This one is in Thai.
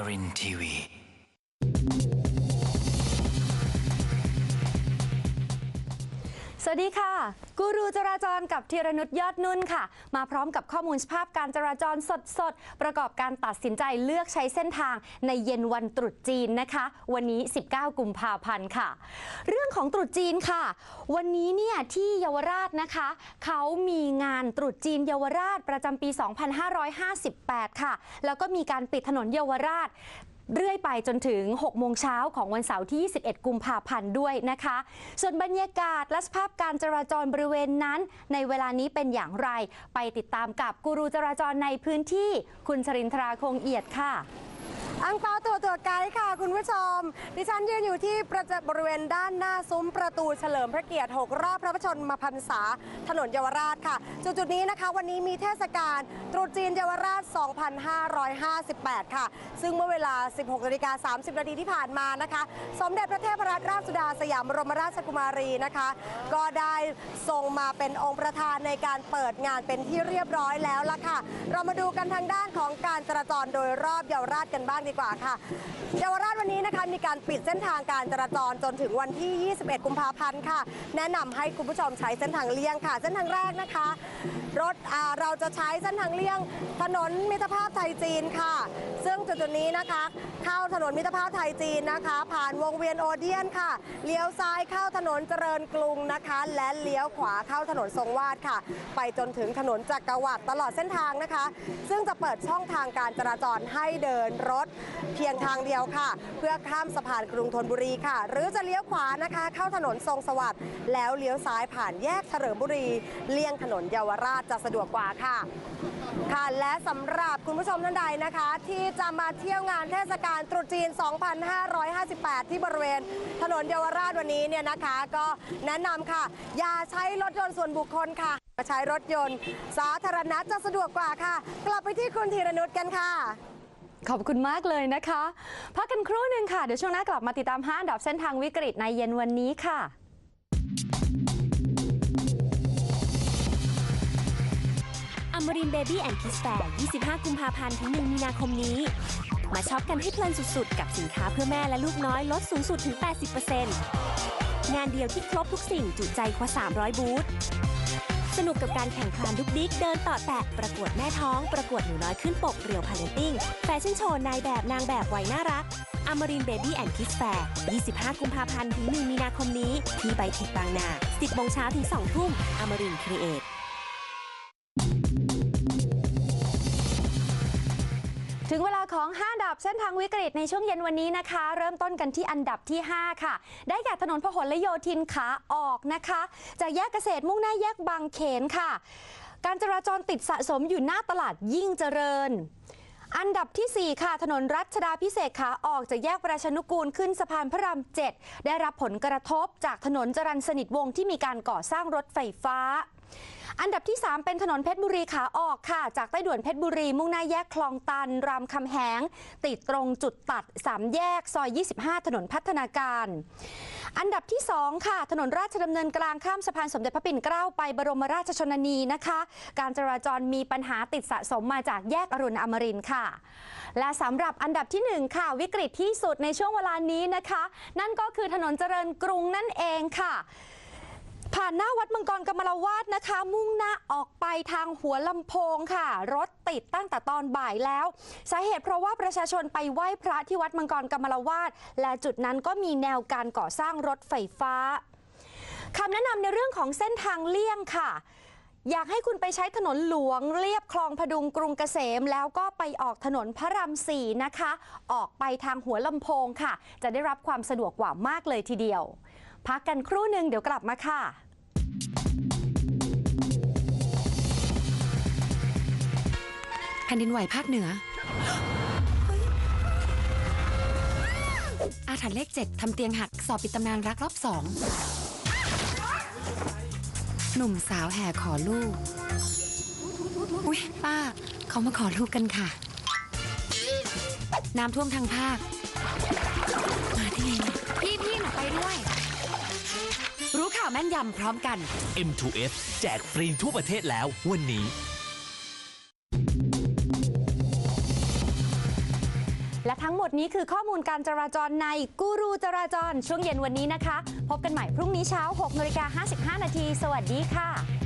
Amarin Tiwi. วัสดีค่ะ กูรูจราจรกับธีรนุชยอดนุ่นค่ะ มาพร้อมกับข้อมูลสภาพการจราจรสดๆ ประกอบการตัดสินใจเลือกใช้เส้นทางในเย็นวันตรุษจีนนะคะ วันนี้ 19 กุมภาพันธ์ค่ะ เรื่องของตรุษจีนค่ะ วันนี้เนี่ยที่เยาวราชนะคะ เขามีงานตรุษจีนเยาวราชประจำปี 2558 ค่ะ แล้วก็มีการปิดถนนเยาวราช เรื่อยไปจนถึง 6 โมงเช้าของวันเสาร์ที่ 21 กุมภาพันธ์ด้วยนะคะ ส่วนบรรยากาศและสภาพการจราจรบริเวณนั้น ในเวลานี้เป็นอย่างไร ไปติดตามกับกูรูจราจรในพื้นที่ คุณชรินทราคงเอียดค่ะ อังเปาตัวตัวไกด์ค่ะ คุณผู้ชม ดิฉันยืนอยู่ที่ประจบริเวณด้านหน้าซุ้มประตูเฉลิมพระเกียรติ 6 รอบพระชนมพรรษา ถนนเยาวราชค่ะ จุดจุดนี้นะคะ วันนี้มีเทศกาลตรุษจีนเยาวราช 2558 ค่ะ ซึ่งเมื่อเวลา 16นาฬิกา30 นาทีที่ผ่านมานะคะ สมเด็จพระเทพรัตนราชสุดาสยามบรมราชกุมารีนะคะ ก็ได้ทรงมาเป็นองค์ประธานในการเปิดงานเป็นที่เรียบร้อยแล้วล่ะค่ะ เรามาดูกันทางด้านของการจราจรโดยรอบเยาวราชกันบ้างดีกว่าค่ะเยาวราชวันนี้นะคะมีการปิดเส้นทางการจราจรจนถึงวันที่ 21 กุมภาพันธ์ค่ะ แนะนำให้คุณผู้ชมใช้เส้นทางเลี่ยงค่ะ เส้นทางแรกนะคะ รถเราจะใช้เส้นทางเลี่ยง ถนนมิตรภาพไทยจีนค่ะ ซึ่งจุดนี้นะคะเข้าถนนมิตรภาพไทยจีนนะคะ ผ่านวงเวียนโอเดียนค่ะเลี้ยวซ้ายเข้าถนนเจริญกรุงนะคะ และเลี้ยวขวาเข้าถนนทรงวาดค่ะ ไปจนถึงถนนจักรวรรดิตลอดเส้นทางนะคะ ซึ่งจะเปิดช่องทางการจราจรให้เดินรถเพียงทางเดียวค่ะ เพื่อข้ามสะพานกรุงธนบุรีค่ะ หรือจะเลี้ยวขวานะคะ เข้าถนนทรงสวัสดิ์แล้วเลี้ยวซ้ายผ่านแยกเฉลิมบุรี เลี่ยงถนนเยาวราชจะสะดวกกว่าค่ะค่ะและสำหรับคุณผู้ชมท่านใดนะคะ ที่จะมาเที่ยวงานเทศกาลตรุษจีน 2558 ที่บริเวณถนนเยาวราชวันนี้เนี่ยนะคะ ก็แนะนำค่ะ อย่าใช้รถยนต์ส่วนบุคคลค่ะมาใช้รถยนต์ สาธารณะจะสะดวกกว่าค่ะ กลับไปที่คุณธีรนุชกันค่ะ ขอบคุณมากเลยนะคะ พักกันครู่หนึ่งค่ะ เดี๋ยวช่วงหน้ากลับมาติดตาม5อันดับเส้นทางวิกฤตในเย็นวันนี้ค่ะอมรินเบบี้แอนด์คิสแฟร์25 กุมภาพันธ์ถึง 1 มีนาคมนี้ มาช็อปกันให้เพลินสุดๆ กับสินค้าเพื่อแม่และลูกน้อยลดสูงสุดถึง 80%งานเดียวที่ครบทุกสิ่งจุใจกว่า 300 บูธ สนุกกับการแข่งขันดุกดิกเดินต่อแตะประกวดแม่ท้อง ประกวดหนูน้อยขึ้นปกเรียวพาเลนติ้งแฟชั่นโชว์นายแบบนางแบบวัยน่ารักอมรินเบบี้แอนด์คิสแฟร์25 กุมภาพันธ์ถึง 1 มีนาคมนี้ ที่ไบเทคบางนา 10โมงเช้าถึง 2 ทุ่มอมรินครีเอทถึงเวลาของ5อัน ดับเส้นทางวิกฤตในช่วงเย็นวันนี้นะคะ เริ่มต้นกันที่อันดับที่ 5 ค่ะ ได้แก่ถนนพหลโยธินขาออกนะคะ จากแยกเกษตรมุ่งหน้าแยกบางเขนค่ะ การจราจรติดสะสมอยู่หน้าตลาดยิ่งเจริญอันดับทีสี่4 ค่ะ ถนนรัชดาพิเศษขาออกจากแยกประชานุกูลขึ้นสะพานพระราม 7 ได้รับผลกระทบจากถนนจรัญสนิทวงที่มีการก่อสร้างรถไฟฟ้า อันดับที่ 3 เป็นถนนเพชรบุรีขาออกค่ะ จากใต้ด่วนเพชรบุรี มุ่งหน้าแยกคลองตัน รามคำแหง ติดตรงจุดตัด 3 แยก ซอย 25 ถนนพัฒนาการ อันดับที่ 2 ค่ะ ถนนราชดำเนินกลางข้ามสะพานสมเด็จพระปิ่นเกล้าไปบรมราชชนนีนะคะ การจราจรมีปัญหาติดสะสมมาจากแยกอรุณอมรินค่ะ และสำหรับอันดับที่ 1 ค่ะ วิกฤตที่สุดในช่วงเวลานี้นะคะ นั่นก็คือถนนเจริญกรุงนั่นเองค่ะ ผ่านหน้าวัดมังกรกำมะละวาดนะคะ มุ่งหน้าออกไปทางหัวลำโพงค่ะ รถติดตั้งแต่ตอนบ่ายแล้ว สาเหตุเพราะว่าประชาชนไปไหว้พระที่วัดมังกรกำมะละวาดและจุดนั้นก็มีแนวการก่อสร้างรถไฟฟ้าคำแนะนำในเรื่องของเส้นทางเลี่ยงค่ะอยากให้คุณไปใช้ถนนหลวงเรียบคลองพดุงกรุงเกษม แล้วก็ไปออกถนนพระรามสี่นะคะ ออกไปทางหัวลำโพงค่ะ จะได้รับความสะดวกกว่ามากเลยทีเดียว พักกันครู่หนึ่งเดี๋ยวกลับมาค่ะแผ่นดินไหวภาคเหนือ อาถรรพ์เลขเจ็ดทำเตียงหักสอบปิดตำนานรักรอบสองหนุ่มสาวแห่ขอลูก อุ๊ย ป้า เขามาขอลูกกันค่ะ น้ำท่วมทางภาค แม่นยำพร้อมกัน M2F แจกฟรีทั่วประเทศแล้ววันนี้ และทั้งหมดนี้คือข้อมูลการจราจรในกูรูจราจรช่วงเย็นวันนี้นะคะ พบกันใหม่พรุ่งนี้เช้า6นาฬิกา55นาทีสวัสดีค่ะ